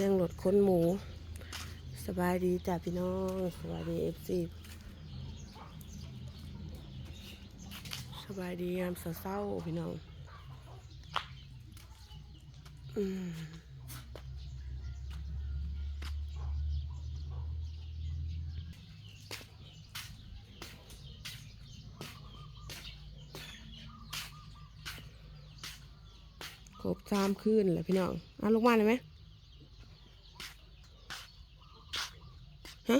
สียงรถค้นหมู สบายดีจ้ะพี่น้อง สบายดีเอฟซีสบายดียามเศร้าพี่น้องอืมครบสามคืนแล้วพี่น้องเอาลงมาเลยไหมฮะ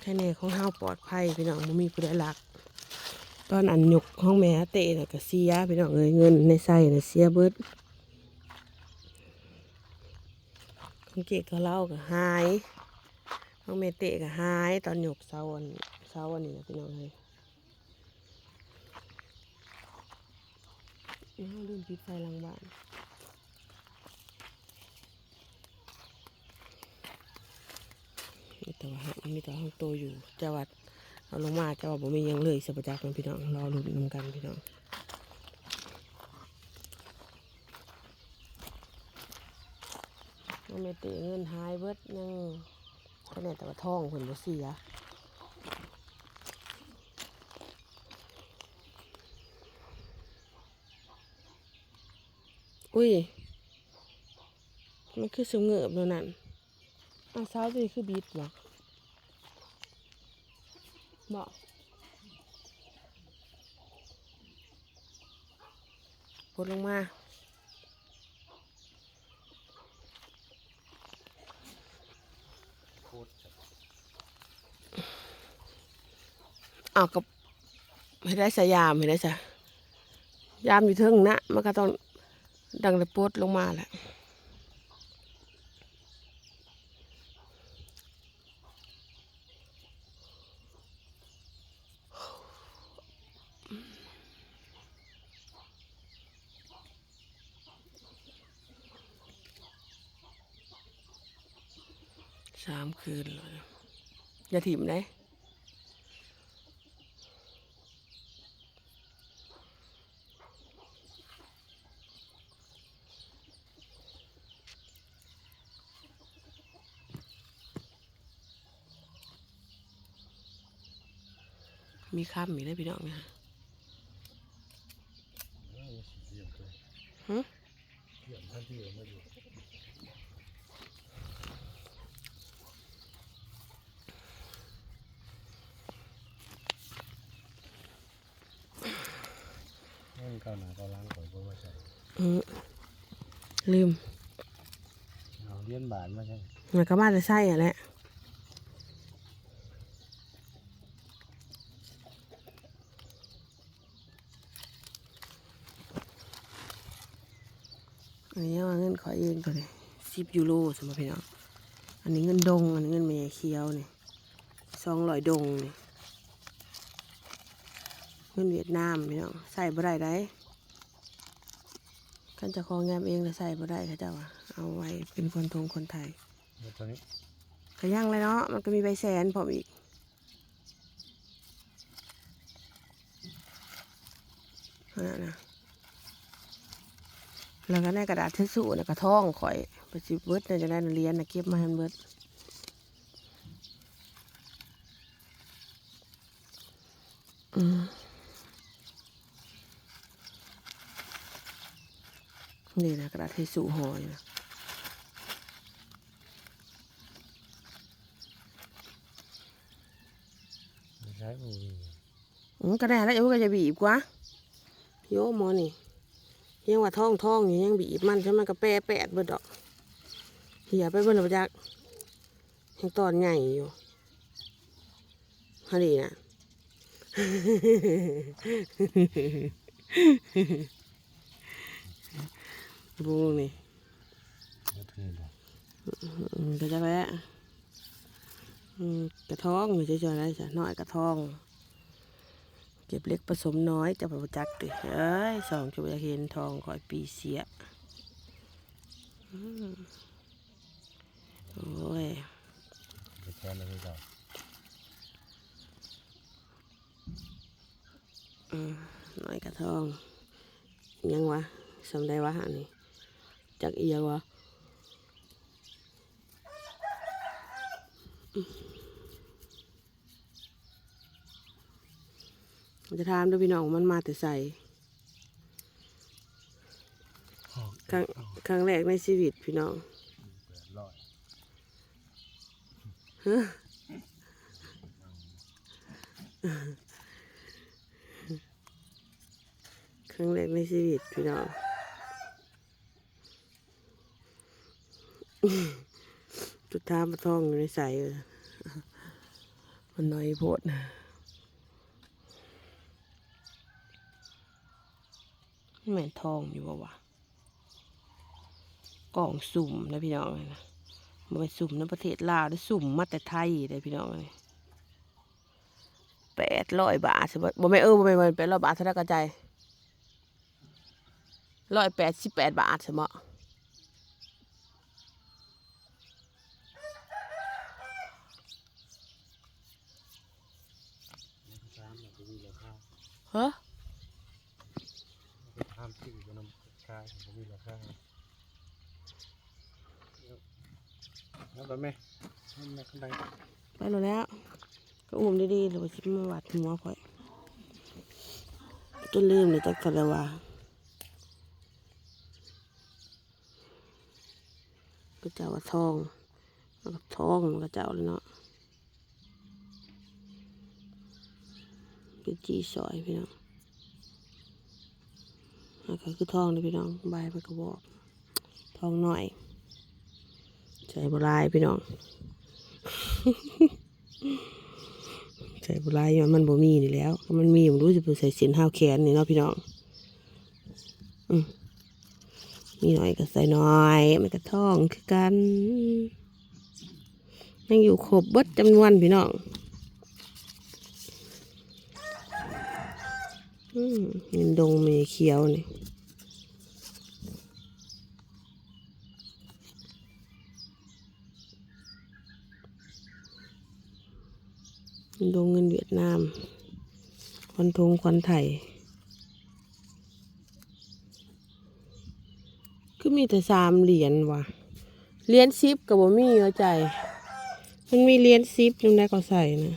แค่นี้ ของเฮาปลอดภัยพี่น้องบ่มีผู้ใดลัก ตอนอันยกห้องแม่เตะน่ะก็เสียพี่น้องเอ้ยเงินในใส่น่ะเสียเบิดของเกดก็เล่าก็หายห้องแม่เตะก็หาย ตอนยกเสาอันเสาอันนี้นะพี่น้องเอ้ยเอ้าลืมปิดไฟหลังบ้าน มีแต่ว่าหามีแต่ห้องโตอยู่จังหวัดเอาลงมาจังหวัดบ่มียังเลยสัปจักพี่น้องรอลุ้นนำกันพี่น้องมันไม่เตะเงินหายเบิดยังคะแนนแต่ว่าท่องผลบ่เสียอุ้ย มันคือสงเงือบแล้วนั่น อาสาวตัวนี้คือบีดบ่บ่กดลงมาอ้ากับไม่ได้สยามไม่ได้สะยามอยู่เทิงนะมันก็ต้องดังแต่ปดลงมาแหละ สามคืนเลยอย่าถิ่มได้มีคำมีได้พี่น้องนะหึเงินเก้าหนาเก้าล้างข่อยบ่ว่าใช่อืมลืมเอาเหรียญบาทมาใช่มันก็มาจะใส่อะแหละอันนี้ว่าเงินขอเองตัวนี้สิบยูโรสมมติพี่น้องอันนี้เงินดง อันนี้เงินเมียเคียวนี่สองร้อยดงนี่ เงินเวียดนามพี่น้องใส่บ่ได้ได้กันจะของแงมเองแล้วใส่บ่ได้เขาเจ้าว่าเอาไว้เป็นคนทงคนไทยแล้วตัวนี้ก็ยังเลยเนาะมันก็มีใบแสนผมอีกนั่นนะแล้วก็ในกระดาษทิชชู่นะกระท่องข่อยไปสิเบิดเนี่ยจะได้เรียนนะเก็บมาให้มันเบิดอืม นี่นะกระดาษทิชชู่หอยนะก็ได้แล้วเอวก็จะบีบกว่าโยมมอนี่ยังว่าท้องท้องอยู่ยังบีบมันใช่ไหมนก็แปะแปดเบิดดอกเหี่ยไปเบิดหรือจักยังตอนใหญ่อยู่ฮะดีนะ บูนี่แล้วตัวนี้บ่อืมก็จะแวะอืมกระท้องไม่ใช่จอยอะไรจ้ะน้อยกระท้อง เก็บเล็กผสมน้อยจะประจักดิเอ้ยสองจะไปเห็นทองคอยปีเสียโอ้ยน้อเก่าอืมน้อยกระทอง ยังวะสำได้วะอันนี้ จักเอียวะอืมมันจะถามด้วยพี่น้องว่ามันมาแต่ใส่หอกครั้งครั้งแรกในชีวิตพี่น้องแปดร้อยครั้งแรกในชีวิตพี่น้อง จุดท้ามาท่องอยู่ในใสมันน้อยโพดแม่นทองอยู่บ่วะกล่องสุ่มนะพี่น้องนะมันเป็นสุ่มในประเทศลาวได้สุ่มมาแต่ไทยได้พี่น้องเลยแปดร้อยบาทสิบ่บ่ไม่เออบ่ไม่นแปดร้อยบาทเท่าไหรกระจายร้อยแปดสิบแปดบาทสมะ สามมันก็มีราคา ฮะห้ามซื้อก็นำขายผมันก็มีราคาแล้วไปไหมนั่นแม่ข้างในไปแล้วแล้ว ก็อุ้มดีๆหรือว่าชิมมาวัดหัวข่อยจนลืมเลยจักทะเลว่าก็เจ้าว่าทอง ทองมันก็เจ้าเลยเนาะ เป็นจีซอยพี่น้องแล้วก็คือทองเลยพี่น้องใบไปกระบอกทองหน่อยใส่บหลายพี่น้องใส่บหลายย้อนมันบ่มีนี่แล้ว มันมีผมรู้จะไปใส่เส้นห้าวแขนนี่เนาะพี่น้องอืมมีหน่อยก็ใส่หน่อยมันก็ท่องคือกัน ยังอยู่ครบเบิดจำนวนพี่น้องอืม เห็นดงเมเขียวนี่ดงเงินเวียดนาม ควันทงควันไทยคือมีแต่สามเหรียญว่ะ เหรียญซิปกับบ่มีเข้าใจ มันมีเหรียญซิปยังได้ก็ใส่นะ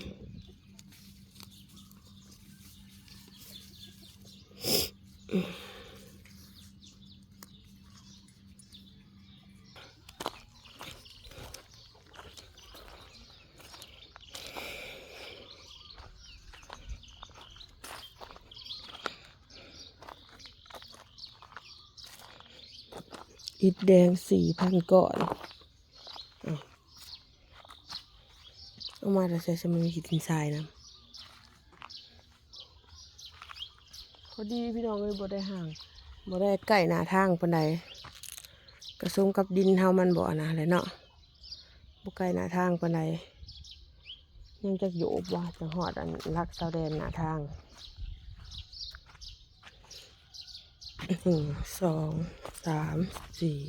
อิฐแดงสี่พันก่อนเอามาแต่ใส่สมันมีหินทรายนะพอดีพี่น้องเลยบ่ได้ห่างบ่ได้ใกล้หนาทางปานใดกระซุมกับดินเฮามันบ่อนนะแหละเนาะบ่ใกล้หนาทางปานใดยังจะโยบว่าจะหอดอันรักเสาแดนหนาทาง หนึ่งสองสามสี่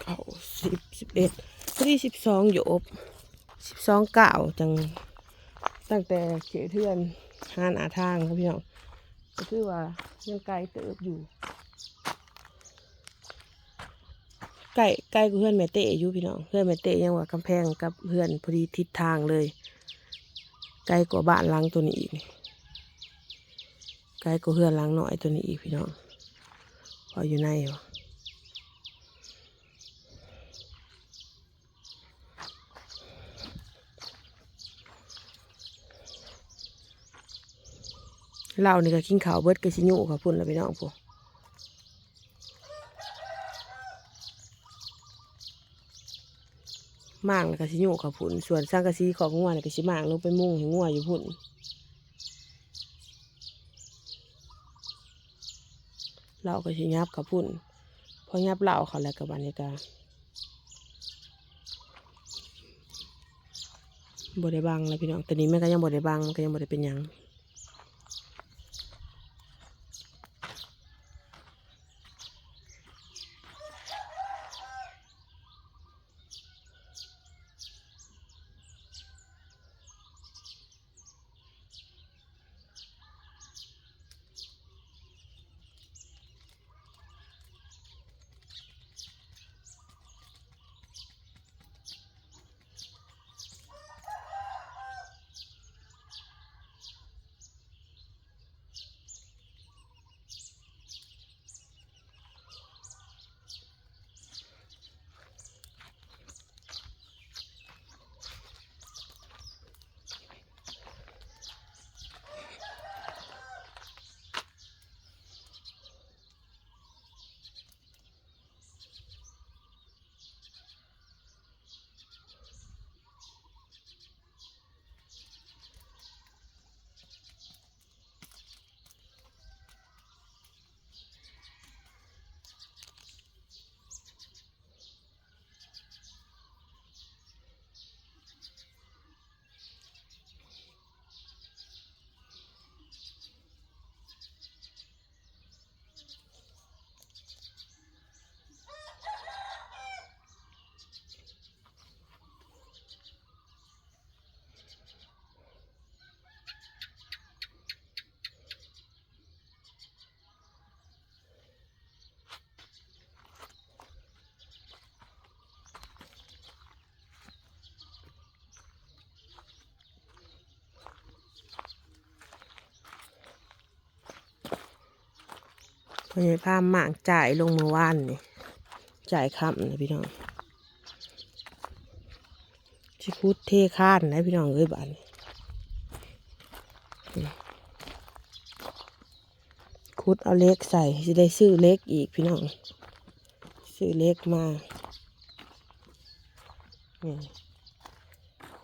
เก้าสิบสิบเอ็ดพอดีสิบสองโยบสิบสองเก้าจังตั้งแต่เขตเทือนหานอาทางครับพี่น้องก็คือว่ายังไกลเติบอยู่ไก่ไก่กับเพื่อนแม่เตะอยู่พี่น้องเพื่อนแม่เตะยังว่ากำแพงกับเพื่อนพอดีทิศทางเลย ไกลกว่าบ้านหลังตัวนี้อีกนี่ ไกลก็เฮือนล้างหน่อยตัวนี้อีกพี่น้องพออยู่ในวะเรานี่ก็กินข้าวเบิดก็สิโยุค่ะพุ่นแล้วพี่น้องพวกมั่งแล้วก็สิโยุค่ะพุ่นส่วนสร้างกะสีของงัวนี่ก็สิมั่งลงไปมุ่งให้งัวอยู่พุ่น เราก็สิยับกับพุ่นพอยับเหล่าเขาแล้วกับบรรยากาศบได้บังแล้วพี่น้องแต่นี้แม่ก็ยังบดได้บังมันก็ยังบดได้เป็นยัง พญายพามหมางจ่ายลงมื่อวานนี่จ่ายคำนะพี่น้องชิคุดเทข้านนะพี่น้องเอ้ยบ้านคุดเอาเล็กใส่จะได้ซื้อเล็กอีกพี่น้อง ซื้อเล็กมานี่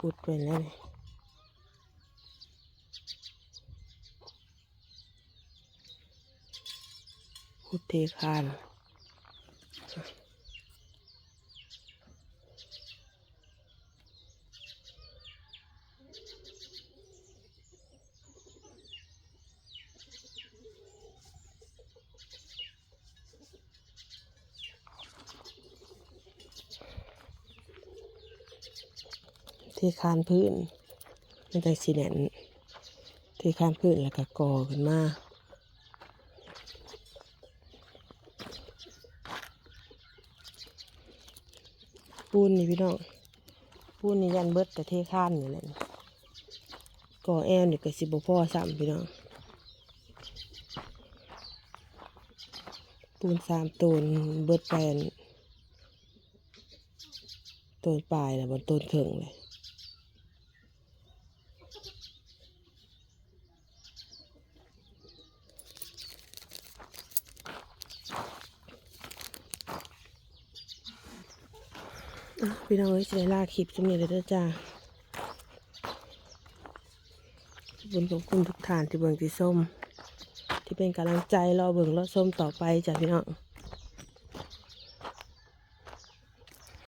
คุดไปแล้วนี่ คุดเทคานเทคานพื้นมันจะสีแหนนเทคานพื้นแล้วก็ก่อขึ้นมา ปูนนี่พี่น้อง ปูนนี่ยันเบิดแต่เทข้านนี่แหละก่อแอลนี่ก็สิบพ่อซ้ำพี่น้อง ปูนสามตูนเบิดแปนตนปลายแล้วบนต้นเถิงเลย พี่น้องเอ้ยจะได้ลาคลิปจะมีเลยเด้อจ้าบุญของคุณทุกท่านที่เบิ่งที่ส้ม ที่เป็นกำลังใจรอเบิ่งรอส้มต่อไปจ้ะพี่น้อง